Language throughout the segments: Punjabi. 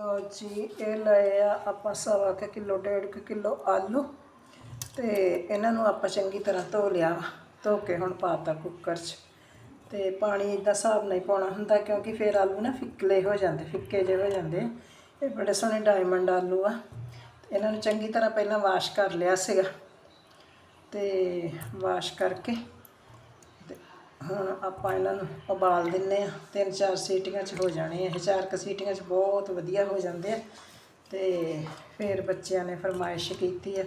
ਲਓ ਜੀ, ਇਹ ਲਏ ਆ ਆਪਾਂ ਸਵਾ ਕੁ ਕਿਲੋ, ਡੇਢ ਕੁ ਕਿਲੋ ਆਲੂ ਤੇ ਇਹਨਾਂ ਨੂੰ ਆਪਾਂ ਚੰਗੀ ਤਰ੍ਹਾਂ ਧੋ ਲਿਆ ਵਾ। ਧੋ ਕੇ ਹੁਣ ਪਾਤਾ ਕੁੱਕਰ 'ਚ। ਤੇ ਪਾਣੀ ਇਦਾਂ ਹਿਸਾਬ ਨਹੀਂ ਪਾਉਣਾ ਹੁੰਦਾ ਕਿਉਂਕਿ ਫਿਰ ਆਲੂ ਨਾ ਫਿੱਕਲੇ ਹੋ ਜਾਂਦੇ, ਫਿੱਕੇ ਜਿਹੇ ਹੋ ਜਾਂਦੇ। ਇਹ ਬੜੇ ਸੋਹਣੇ ਡਾਇਮੰਡ ਆਲੂ ਆ। ਤੇ ਇਹਨਾਂ ਨੂੰ ਚੰਗੀ ਤਰ੍ਹਾਂ ਪਹਿਲਾਂ ਵਾਸ਼ ਕਰ ਲਿਆ ਸੀਗਾ। ਤੇ ਵਾਸ਼ ਕਰਕੇ ਹੁਣ ਆਪਾਂ ਇਹਨਾਂ ਨੂੰ ਉਬਾਲ ਦਿੰਦੇ ਹਾਂ। ਤਿੰਨ ਚਾਰ ਸੀਟੀਆਂ 'ਚ ਹੋ ਜਾਣੇ ਆ। ਇਹ ਚਾਰ ਕੁ ਸੀਟੀਆਂ 'ਚ ਬਹੁਤ ਵਧੀਆ ਹੋ ਜਾਂਦੇ ਆ। ਅਤੇ ਫਿਰ ਬੱਚਿਆਂ ਨੇ ਫਰਮਾਇਸ਼ ਕੀਤੀ ਹੈ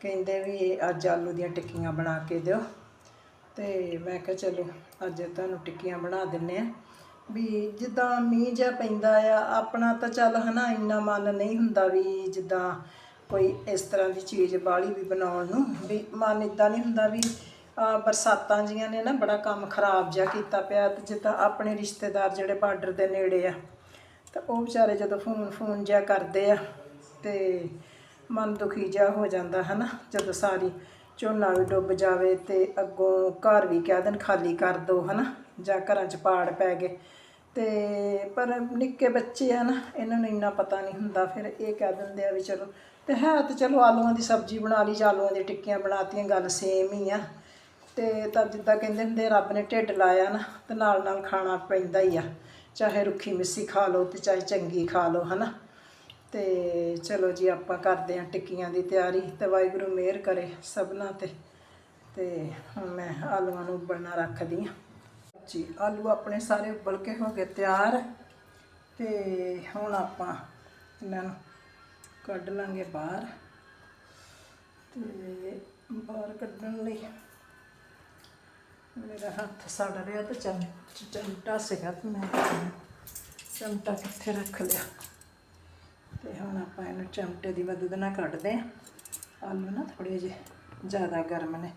ਕਹਿੰਦੇ ਵੀ ਅੱਜ ਆਲੂ ਦੀਆਂ ਟਿੱਕੀਆਂ ਬਣਾ ਕੇ ਦਿਓ। ਅਤੇ ਮੈਂ ਕਿਹਾ ਚਲੋ, ਅੱਜ ਤੁਹਾਨੂੰ ਟਿੱਕੀਆਂ ਬਣਾ ਦਿੰਨੇ ਆ। ਵੀ ਜਿੱਦਾਂ ਮੀਂਹ ਜਿਹਾ ਪੈਂਦਾ ਆ, ਆਪਣਾ ਤਾਂ ਚੱਲ ਹਨਾ, ਇੰਨਾ ਮਨ ਨਹੀਂ ਹੁੰਦਾ ਵੀ ਜਿੱਦਾਂ ਕੋਈ ਇਸ ਤਰ੍ਹਾਂ ਦੀ ਚੀਜ਼ ਬਾਹਲੀ ਵੀ ਬਣਾਉਣ ਨੂੰ। ਵੀ ਮਨ ਇਦਾਂ ਨਹੀਂ ਹੁੰਦਾ ਵੀ ਬਰਸਾਤਾਂ ਜੀਆਂ ਨੇ ਨਾ ਬੜਾ ਕੰਮ ਖਰਾਬ ਜਿਹਾ ਕੀਤਾ ਪਿਆ ਤੇ ਜਿੱਦਾਂ ਆਪਣੇ ਰਿਸ਼ਤੇਦਾਰ ਜਿਹੜੇ ਬਾਰਡਰ ਦੇ ਨੇੜੇ ਆ, ਤਾਂ ਉਹ ਵਿਚਾਰੇ ਜਦੋਂ ਫੋਨ ਫੋਨ ਜਿਹਾ ਕਰਦੇ ਆ ਤੇ ਮਨ ਦੁਖੀ ਜਿਹਾ ਹੋ ਜਾਂਦਾ ਹੈ ਨਾ ਜਦੋਂ ਸਾਰੀ ਝੋਨਾ ਵੀ ਡੁੱਬ ਜਾਵੇ ਤੇ ਅੱਗੋਂ ਘਰ ਵੀ ਕਹਿ ਦੇਣ ਖਾਲੀ ਕਰ ਦੋ ਹਨਾ, ਜਾਂ ਘਰਾਂ 'ਚ ਪਾੜ ਪੈ ਗਏ। ਤੇ ਪਰ ਨਿੱਕੇ ਬੱਚੇ ਆ ਨਾ, ਇਹਨਾਂ ਨੂੰ ਇੰਨਾ ਪਤਾ ਨਹੀਂ ਹੁੰਦਾ, ਫਿਰ ਇਹ ਕਹਿ ਦਿੰਦੇ ਆ ਵੀ ਚਲੋ, ਤੇ ਹੈ ਤੇ ਚਲੋ ਆਲੂਆਂ ਦੀ ਸਬਜ਼ੀ ਬਣਾ ਲਈ, ਜਾਂ ਆਲੂਆਂ ਦੀਆਂ ਟਿੱਕੀਆਂ ਬਣਾਤੀਆਂ, ਗੱਲ ਸੇਮ ਹੀ ਆ। ਤੇ ਤਾਂ ਜਿੱਦਾਂ ਕਹਿੰਦੇ ਹੁੰਦੇ ਰੱਬ ਨੇ ਢਿੱਡ ਲਾਇਆ ਨਾ, ਤੇ ਨਾਲ ਨਾਲ ਖਾਣਾ ਪੈਂਦਾ ਹੀ ਆ। ਚਾਹੇ ਰੁੱਖੀ ਮਿੱਸੀ ਖਾ ਲਓ ਤੇ ਚਾਹੇ ਚੰਗੀ ਖਾ ਲਓ, ਹਨਾ? ਤੇ ਚਲੋ ਜੀ, ਆਪਾਂ ਕਰਦੇ ਹਾਂ ਟਿੱਕੀਆਂ ਦੀ ਤਿਆਰੀ ਤੇ ਵਾਹਿਗੁਰੂ ਮਿਹਰ ਕਰੇ ਸਭਨਾ ਤੇ। ਤੇ ਹੁਣ ਮੈਂ ਆਲੂਆਂ ਨੂੰ ਉਬਲਣਾ ਰੱਖਦੀ ਹਾਂ। ਜੀ, ਆਲੂ ਆਪਣੇ ਸਾਰੇ ਉਬਲ ਕੇ ਹੋ ਗਏ ਤਿਆਰ। ਤੇ ਹੁਣ ਆਪਾਂ ਇਹਨਾਂ ਨੂੰ ਕੱਢ ਲਾਂਗੇ ਬਾਹਰ। ਤੇ ਬਾਹਰ ਕੱਢਣ ਲਈ ਮੇਰਾ ਹੱਥ ਸੜ ਰਿਹਾ ਤੇ ਚਮ ਚਮਟਾ ਸੀਗਾ ਤੇ ਮੈਂ ਚਮਟਾ ਕਿੱਥੇ ਰੱਖ ਲਿਆ? ਤੇ ਹੁਣ ਆਪਾਂ ਇਹਨੂੰ ਚਮਟੇ ਦੀ ਮਦਦ ਨਾਲ ਕੱਢਦੇ ਹਾਂ। ਆਲੂ ਨਾ ਥੋੜੇ ਜਿਹੇ ਜ਼ਿਆਦਾ ਗਰਮ ਨੇ।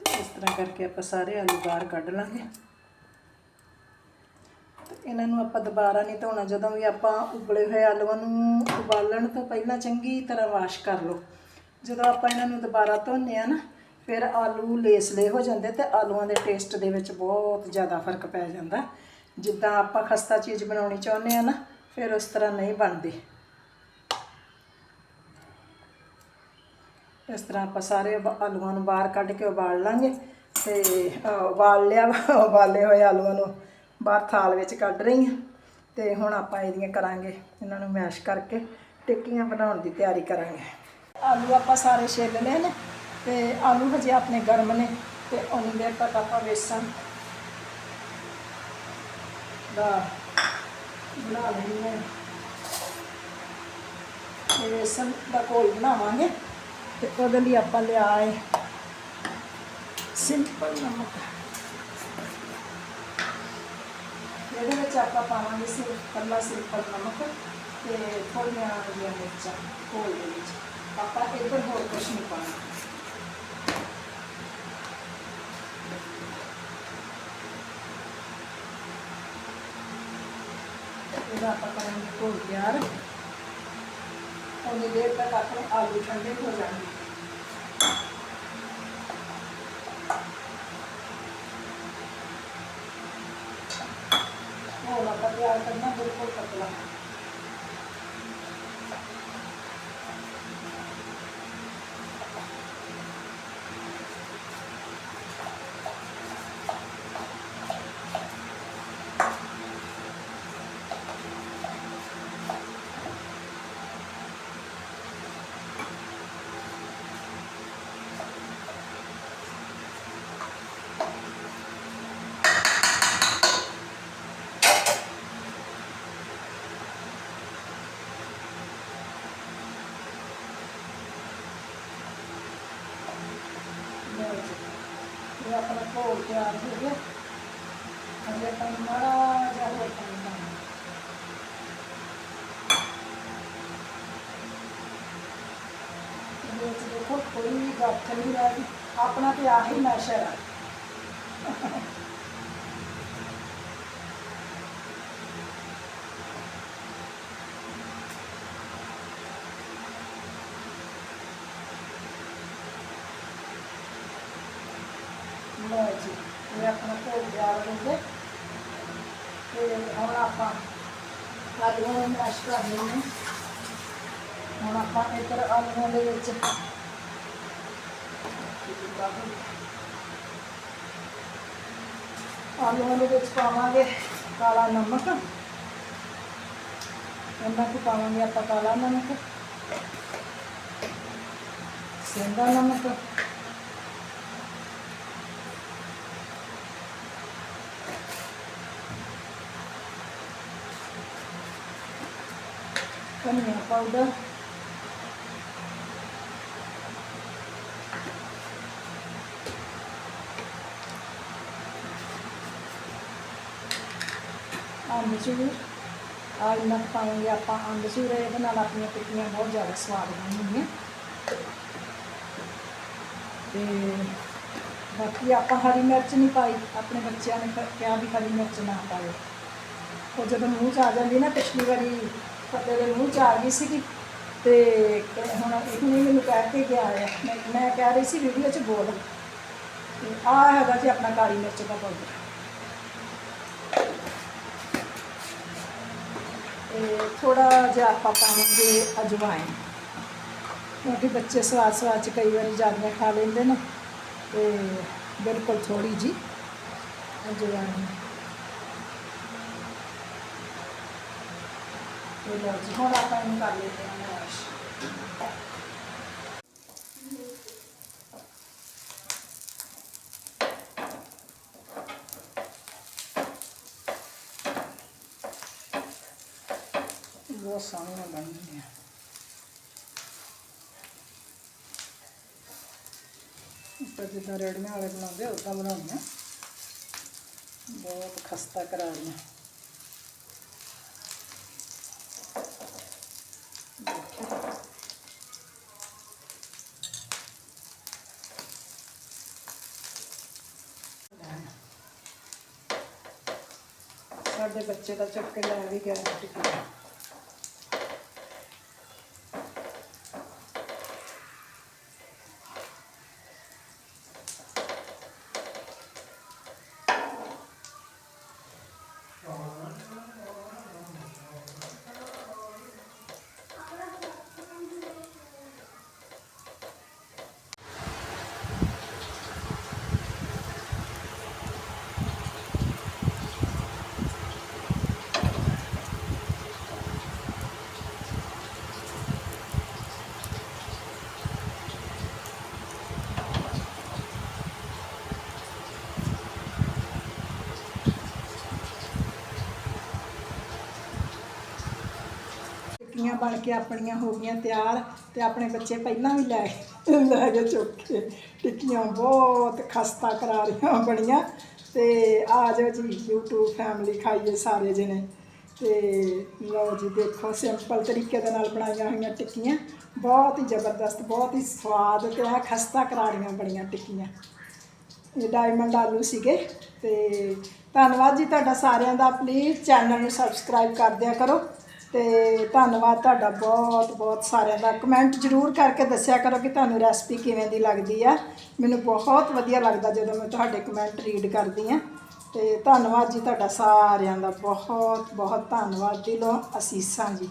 ਇਸ ਤਰ੍ਹਾਂ ਕਰਕੇ ਆਪਾਂ ਸਾਰੇ ਆਲੂ ਬਾਹਰ ਕੱਢ ਲਾਂਗੇ। ਇਹਨਾਂ ਨੂੰ ਆਪਾਂ ਦੁਬਾਰਾ ਨਹੀਂ ਧੋਣਾ ਜਦੋਂ ਵੀ ਆਪਾਂ ਉਬਲੇ ਹੋਏ ਆਲੂਆਂ ਨੂੰ ਉਬਾਲਣ ਤੋਂ ਪਹਿਲਾਂ ਚੰਗੀ ਤਰ੍ਹਾਂ ਵਾਸ਼ ਕਰ ਲਓ। ਜਦੋਂ ਆਪਾਂ ਇਹਨਾਂ ਨੂੰ ਦੁਬਾਰਾ ਧੋਨੇ ਆ ਨਾ ਫਿਰ ਆਲੂ ਲੇਸਲੇ ਹੋ ਜਾਂਦੇ ਤੇ ਆਲੂਆਂ ਦੇ ਟੇਸਟ ਦੇ ਵਿੱਚ ਬਹੁਤ ਜ਼ਿਆਦਾ ਫ਼ਰਕ ਪੈ ਜਾਂਦਾ। ਜਿੱਦਾਂ ਆਪਾਂ ਖਸਤਾ ਚੀਜ਼ ਬਣਾਉਣੀ ਚਾਹੁੰਦੇ ਆ ਨਾ ਫਿਰ ਉਸ ਤਰ੍ਹਾਂ ਨਹੀਂ ਬਣਦੀ। ਇਸ ਤਰ੍ਹਾਂ ਆਪਾਂ ਸਾਰੇ ਆਲੂਆਂ ਨੂੰ ਬਾਹਰ ਕੱਢ ਕੇ ਉਬਾਲ ਲਾਂਗੇ ਤੇ ਉਬਾਲ ਲਿਆ ਵਾ, ਉਬਾਲੇ ਹੋਏ ਆਲੂਆਂ ਨੂੰ। ਬਾਹਰ ਥਾਲ ਵਿੱਚ ਕੱਢ ਰਹੀ ਹਾਂ ਤੇ ਹੁਣ ਆਪਾਂ ਇਹਦੀਆਂ ਕਰਾਂਗੇ, ਇਹਨਾਂ ਨੂੰ ਮੈਸ਼ ਕਰਕੇ ਟਿੱਕੀਆਂ ਬਣਾਉਣ ਦੀ ਤਿਆਰੀ ਕਰਾਂਗੇ। ਆਲੂ ਆਪਾਂ ਸਾਰੇ ਛਿੱਲ ਲਏ ਨੇ ਤੇ ਆਲੂ ਹਜੇ ਆਪਣੇ ਗਰਮ ਨੇ ਤੇ ਉਹਨਾਂ ਦੇਰ ਤੱਕ ਆਪਾਂ ਵੇਸਣ ਦਾ ਬਣਾ ਲੈਣੀ ਹੈ। ਇਹ ਵੇਸਣ ਦਾ ਘੋਲ ਬਣਾਵਾਂਗੇ ਤੇ ਉਹਦੇ ਲਈ ਆਪਾਂ ਲਿਆ ਹੈ ਸਿੰਪਲ ਨਮਕ। ਇਹਦੇ ਵਿੱਚ ਆਪਾਂ ਪਾਵਾਂਗੇ ਸਿਰਫ ਕੱਲਾ ਸਿੰਪਲ ਨਮਕ ਤੇ ਥੋੜ੍ਹੀਆਂ ਜਿਹੀਆਂ ਮਿਰਚਾਂ ਘੋਲ ਦੇ ਵਿੱਚ ਆਪਾਂ ਇੱਧਰ ਹੋਰ ਕੁਝ ਨਹੀਂ ਪਾਉਣਾ ਇਹਦਾ ਆਪਾਂ ਕਰਾਂਗੇ ਘੋਲ ਤਿਆਰ ਉਹਨੇ ਦੇਰ ਤੱਕ ਆਪਣੇ ਆਲੂ ਠੰਡੇ ਹੋ ਜਾਣਗੇ ਹੋਰ ਆਪਾਂ ਤਿਆਰ ਕਰਨਾ ਬਿਲਕੁਲ ਪਤਲਾ ਲਓ ਜੀ। ਇਹ ਆਪਣਾ ਘੋਲ ਤਿਆਰ ਹੋ ਗਿਆ। ਅਜੇ ਆਪਾਂ ਮਾੜਾ ਜਿਹਾ ਹੋਰ ਪਾਣੀ ਪਾਉਣਾ ਇਹਦੇ ਵਿੱਚ ਦੇਖੋ, ਕੋਈ ਵੀ ਗੱਠ ਨਹੀਂ ਰਹਿ ਗਈ। ਆਪਣਾ ਤੇ ਆਹੀ ਮੈਸ਼ਰ ਆ ਲਓ ਜੀ। ਇਹ ਆਪਣਾ ਧੋ ਤਿਆਰ ਲਵਾਂਗੇ ਤੇ ਹੁਣ ਆਪਾਂ ਆਲੂਆਂ ਨੂੰ ਮੈਸ਼ ਕਰ ਲੈਣੇ ਹੁਣ ਆਪਾਂ ਇੱਧਰ ਆਲੂਆਂ ਦੇ ਵਿੱਚ ਆਲੂਆਂ ਦੇ ਵਿੱਚ ਪਾਵਾਂਗੇ ਕਾਲਾ ਨਮਕ। ਇਹਨਾਂ ਕੁ ਪਾਵਾਂਗੇ ਆਪਾਂ ਕਾਲਾ ਨਮਕ। ਸੇਂਦਾ ਨਮਕ। ਧਨੀਆ ਪਾਊਡਰ ਆਮਚੂਰ ਆ ਇਹਨਾਂ ਕੁ ਪਾਵਾਂਗੇ ਆਪਾਂ ਆਮਚੂਰ ਇਹਦੇ ਨਾਲ ਆਪਣੀਆਂ ਟਿੱਕੀਆਂ ਬਹੁਤ ਜ਼ਿਆਦਾ ਸਵਾਦ ਬਣਨਗੀਆਂ ਤੇ ਬਾਕੀ ਆਪਾਂ ਹਰੀ ਮਿਰਚ ਨਹੀਂ ਪਾਈ ਆਪਣੇ ਬੱਚਿਆਂ ਨੇ ਕਿਹਾ ਵੀ ਹਰੀ ਮਿਰਚ ਨਾ ਪਾਓ ਉਹ ਜਦੋਂ ਮੂੰਹ 'ਚ ਆ ਜਾਂਦੀ ਨਾ ਪਿਛਲੀ ਵਾਰੀ ਫਤੇ ਮੂੰਹ 'ਚ ਆ ਗਈ ਸੀਗੀ ਤੇ ਕ- ਹੁਣ ਇਹ ਮੈਨੂੰ ਕਹਿ ਕੇ ਗਿਆ ਹੈ ਮੈਂ ਮੈਂ ਕਹਿ ਰਹੀ ਸੀ ਵੀਡੀਓ 'ਚ ਬੋਲ। ਤੇ ਆ ਹੈਗਾ ਜੀ ਆਪਣਾ ਕਾਲੀ ਮਿਰਚ ਦਾ ਪਾਊਡਰ ਤੇ ਥੋੜਾ ਜਿਹਾ ਆਪਾਂ ਪਾਵਾਂਗੇ ਅਜਵਾਇਣ। ਕਿਉਂਕਿ ਬੱਚੇ ਸਵਾਦ ਸਵਾਦ ਚ ਕਈ ਵਾਰੀ ਜ਼ਿਆਦਾ ਖਾ ਲੈਂਦੇ ਨੇ। ਤੇ ਬਿਲਕੁਲ ਥੋੜੀ ਜੀ ਅਜਵਾਇਣ ਤੇ ਲਓ ਜੀ ਹੁਣ ਆਪਾਂ ਇਹਨੂੰ ਕਰ ਲੈਂਦੇ ਹਾਂ ਮੈਸ਼ ਬਹੁਤ ਸੋਹਣੀਆਂ ਬਣਦੀਆਂ ਉੱਪਰ ਜਿੱਦਾਂ ਰੇੜੀਆਂ ਵਾਲੇ ਬਣਾਉਂਦੇ ਉਦਾਂ ਬਣਾਉਂਦੇ ਬਹੁਤ ਖਸਤਾ ਕਰਾਰੀਆਂ ਦੇਖਿਓ। ਸਾਡੇ ਬੱਚੇ ਦਾ ਚੁੱਕ ਕੇ ਲੈ ਵੀ ਗਿਆ ਟਿੱਕੀ ਟਿੱਕੀਆਂ ਬਣ ਕੇ ਆਪਣੀਆਂ ਹੋ ਗਈਆਂ ਤਿਆਰ ਤੇ ਆਪਣੇ ਬੱਚੇ ਪਹਿਲਾਂ ਵੀ ਲੈ ਲੈ ਕੇ ਚੁੱਕ। ਕੇ ਟਿੱਕੀਆਂ ਬਹੁਤ ਖਸਤਾ ਕਰਾਰੀਆਂ ਬਣੀਆਂ। ਤੇ ਆ ਜਾਓ ਜੀ, YouTube ਫੈਮਿਲੀ ਖਾਈਏ ਸਾਰੇ ਜਣੇ। ਤੇ ਲਓ ਜੀ, ਦੇਖੋ ਸਿੰਪਲ ਤਰੀਕੇ ਦੇ ਨਾਲ ਬਣਾਈਆਂ ਹੋਈਆਂ ਟਿੱਕੀਆਂ। ਬਹੁਤ ਹੀ ਜ਼ਬਰਦਸਤ, ਬਹੁਤ ਹੀ ਸਵਾਦ ਤੇ ਆ ਖਸਤਾ ਕਰਾਰੀਆਂ ਬਣੀਆਂ ਟਿੱਕੀਆਂ। ਇਹ ਡਾਇਮੰਡ ਆਲੂ ਸੀਗੇ। ਤੇ ਧੰਨਵਾਦ ਜੀ ਤੁਹਾਡਾ ਸਾਰਿਆਂ ਦਾ। ਪਲੀਜ਼ ਚੈਨਲ ਨੂੰ ਸਬਸਕ੍ਰਾਈਬ ਕਰ ਦਿਆ ਕਰੋ। ਤੇ ਧੰਨਵਾਦ ਤੁਹਾਡਾ ਬਹੁਤ ਬਹੁਤ ਸਾਰਿਆਂ ਦਾ। ਕਮੈਂਟ ਜ਼ਰੂਰ ਕਰਕੇ ਦੱਸਿਆ ਕਰੋ ਕਿ ਤੁਹਾਨੂੰ ਰੈਸਪੀ ਕਿਵੇਂ ਦੀ ਲੱਗਦੀ ਆ। ਮੈਨੂੰ ਬਹੁਤ ਵਧੀਆ ਲੱਗਦਾ ਜਦੋਂ ਮੈਂ ਤੁਹਾਡੇ ਕਮੈਂਟ ਰੀਡ ਕਰਦੀ ਆ। ਤੇ ਧੰਨਵਾਦ ਜੀ ਤੁਹਾਡਾ ਸਾਰਿਆਂ ਦਾ। ਬਹੁਤ ਬਹੁਤ ਧੰਨਵਾਦ ਦਿਲੋਂ ਅਸੀਸਾਂ ਜੀ।